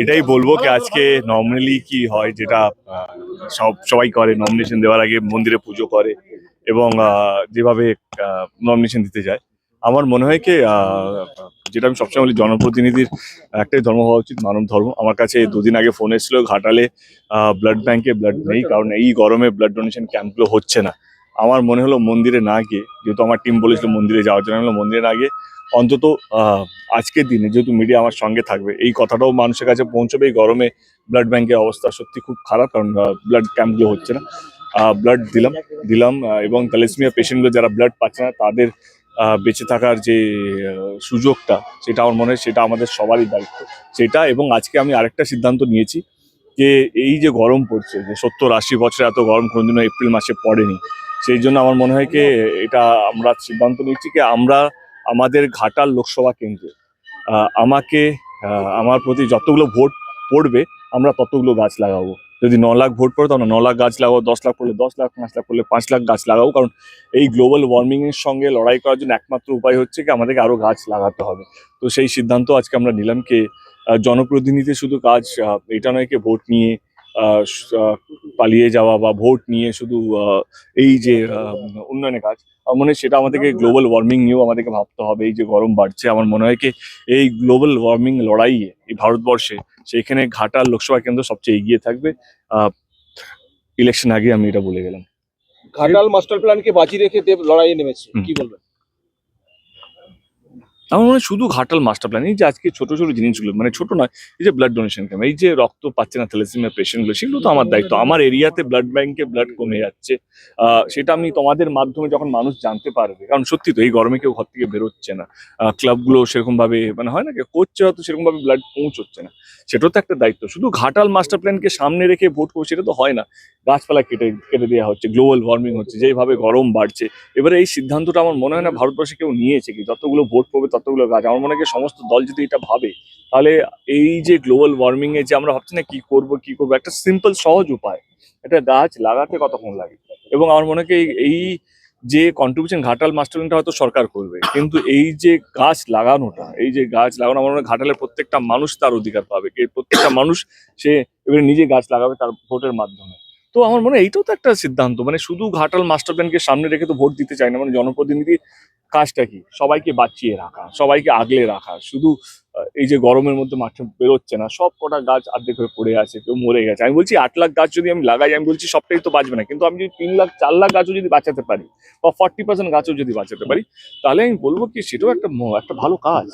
এটাই বলব কি আজকে নর্মালি কি হয় যেটা সব, সবাই করে নমিনেশন দেওয়ার আগে মন্দিরে পুজো করে এবং যেভাবে নমিনেশন দিতে যায়। আমার মনে হয় কি যেটা আমি সবসময় বলি জনপ্রতিনিধির একটাই ধর্ম হওয়া উচিত মানব ধর্ম। আমার কাছে দুদিন আগে ফোন এসেছিল ঘাটালে ব্লাড ব্যাংকে ব্লাড নেই কারণ এই গরমে ব্লাড ডোনেশন ক্যাম্পগুলো হচ্ছে না। আমার মনে হলো মন্দিরে না গিয়ে যেহেতু আমার টিম বলেছিল মন্দিরে যাওয়ার জন্য বললাম, মন্দিরে না গিয়ে অন্তত আজকের দিনে যেহেতু মিডিয়া আমার সঙ্গে থাকবে এই কথাটাও মানুষের কাছে পৌঁছবে এই গরমে ব্লাড ব্যাংকের অবস্থা সত্যি খুব খারাপ কারণ ব্লাড ক্যাম্পগুলো হচ্ছে না। ব্লাড দিলাম দিলাম এবং ক্যালেসমিয়া পেশেন্টগুলো যারা ব্লাড পাচ্ছে না তাদের বেঁচে থাকার যে সুযোগটা, সেটা আমার মনে হয় সেটা আমাদের সবারই দায়িত্ব। সেটা এবং আজকে আমি আরেকটা সিদ্ধান্ত নিয়েছি যে, এই যে গরম পড়ছে, যে সত্তর আশি বছরে এত গরম কোনোদিনও এপ্রিল মাসে পড়েনি, সেই জন্য আমার মনে হয় কি, এটা আমরা সিদ্ধান্ত নিচ্ছি কি, আমরা আমাদের ঘাটাল লোকসভা কেন্দ্রে আমাকে আমার প্রতি যতগুলো ভোট পড়বে, আমরা ততগুলো গাছ লাগাবো। যদি ন লাখ ভোট পড়ে, তাহলে ন লাখ গাছ লাগাও, দশ লাখ পড়লে দশ লাখ, পাঁচ লাখ পড়লে পাঁচ লাখ গাছ লাগাও। কারণ এই গ্লোবাল ওয়ার্মিংয়ের সঙ্গে লড়াই করার জন্য একমাত্র উপায় হচ্ছে কি, আমাদেরকে আরও গাছ লাগাতে হবে। তো সেই সিদ্ধান্ত আজকে আমরা নিলাম কে জনপ্রতিনিধি শুধু কাজ এটা নয় কি, ভোট নিয়ে পালিয়ে যাওয়া বা ভোট নিয়ে শুধু এই যে উন্নয়নের কাজ আমার মনে হয় সেটা আমাদেরকে গ্লোবাল ওয়ার্মিং নিয়েও আমাদেরকে ভাবতে হবে। এই যে গরম বাড়ছে আমার মনে হয় কি এই গ্লোবাল ওয়ার্মিং লড়াইয়ে এই ভারতবর্ষে সেইখানে ঘাটাল লোকসভা কেন্দ্র সবচেয়ে এগিয়ে থাকবে। ইলেকশন আগে আমি এটা বলে গেলাম। ঘাটাল মাস্টার প্ল্যানকে বাজি রেখে দেব লড়াইয়ে নেমেছে। কি বলবেন? আমার মনে শুধু ঘাটাল মাস্টার প্ল্যান এই যে আজকে ছোট ছোট জিনিসগুলো মানে ছোট নয়, এই যে ব্লাড ডোনেশন ক্যাম্প এই যে রক্ত পাচ্ছে না থ্যালাসেমিয়া পেশেন্টগুলো সেগুলো তো আমার দায়িত্ব। আমার এরিয়াতে ব্লাড ব্যাংকে ব্লাড কমে যাচ্ছে। সেটা আমি তোমাদের মাধ্যমে যখন মানুষ জানতে পারবে, কারণ সত্যি তো এই গরমে কেউ ঘর থেকে বেরোচ্ছে না। ক্লাবগুলো সেরকম ভাবে মানে হয় না কি করছে হয়তো সেরকম ভাবে ব্লাড পৌঁছচ্ছে না। সেটাও তো একটা দায়িত্ব। শুধু ঘাটাল মাস্টার প্ল্যানকে সামনে রেখে ভোট করছে সেটা তো হয় না। গাছপালা কেটে কেটে দেওয়া হচ্ছে গ্লোবাল ওয়ার্মিং হচ্ছে, যেভাবে গরম বাড়ছে। এবারে এই সিদ্ধান্তটা আমার মনে হয় না ভারতবর্ষে কেউ নিয়েছে কি? যতগুলো ভোট পড়বে ততগুলো গাছ আমার মনে হয় সমস্ত দল যদি এটা ভাবে, তাহলে এই যে গ্লোবাল ওয়ার্মিং এ যে আমরা ভাবছি না কি করব, কি করব, একটা সিম্পল সহজ উপায়। একটা গাছ লাগাতে কতক্ষণ লাগে? এবং আমার মনে হয় এই- যে কন্ট্রিবিউশন ঘাটাল মাস্টারিংটা হয়তো সরকার করবে, কিন্তু এই যে গাছ লাগানোটা, এই যে গাছ লাগানো, আমার মনে হয় ঘাটালের প্রত্যেকটা মানুষ তার অধিকার পাবে। প্রত্যেকটা মানুষ, সে এবারে নিজে গাছ লাগাবে তার ভোটের মাধ্যমে। তো আমার মনে হয় এইটাও তো একটা সিদ্ধান্ত। মানে শুধু ঘাটাল মাস্টার প্ল্যানকে সামনে রেখে তো ভোট দিতে চায় না। মানে জনপ্রতিনিধি কাজটা কি? সবাইকে বাঁচিয়ে রাখা, সবাইকে আগলে রাখা। শুধু এই যে গরমের মধ্যে মাঠে বেরোচ্ছে না, সব কটা গাছ আর্ধেক হয়ে পড়ে আছে, কেউ মরে গেছে। আমি বলছি আট লাখ গাছ যদি আমি লাগাই, আমি বলছি সবটাই তো বাঁচবে না। কিন্তু আমি যদি তিন লাখ, চার লাখ গাছও যদি বাঁচাতে পারি, বা ফর্টি পার্সেন্ট গাছও যদি বাঁচাতে পারি, তাহলে আমি বলব কি সেটাও একটা একটা ভালো কাজ।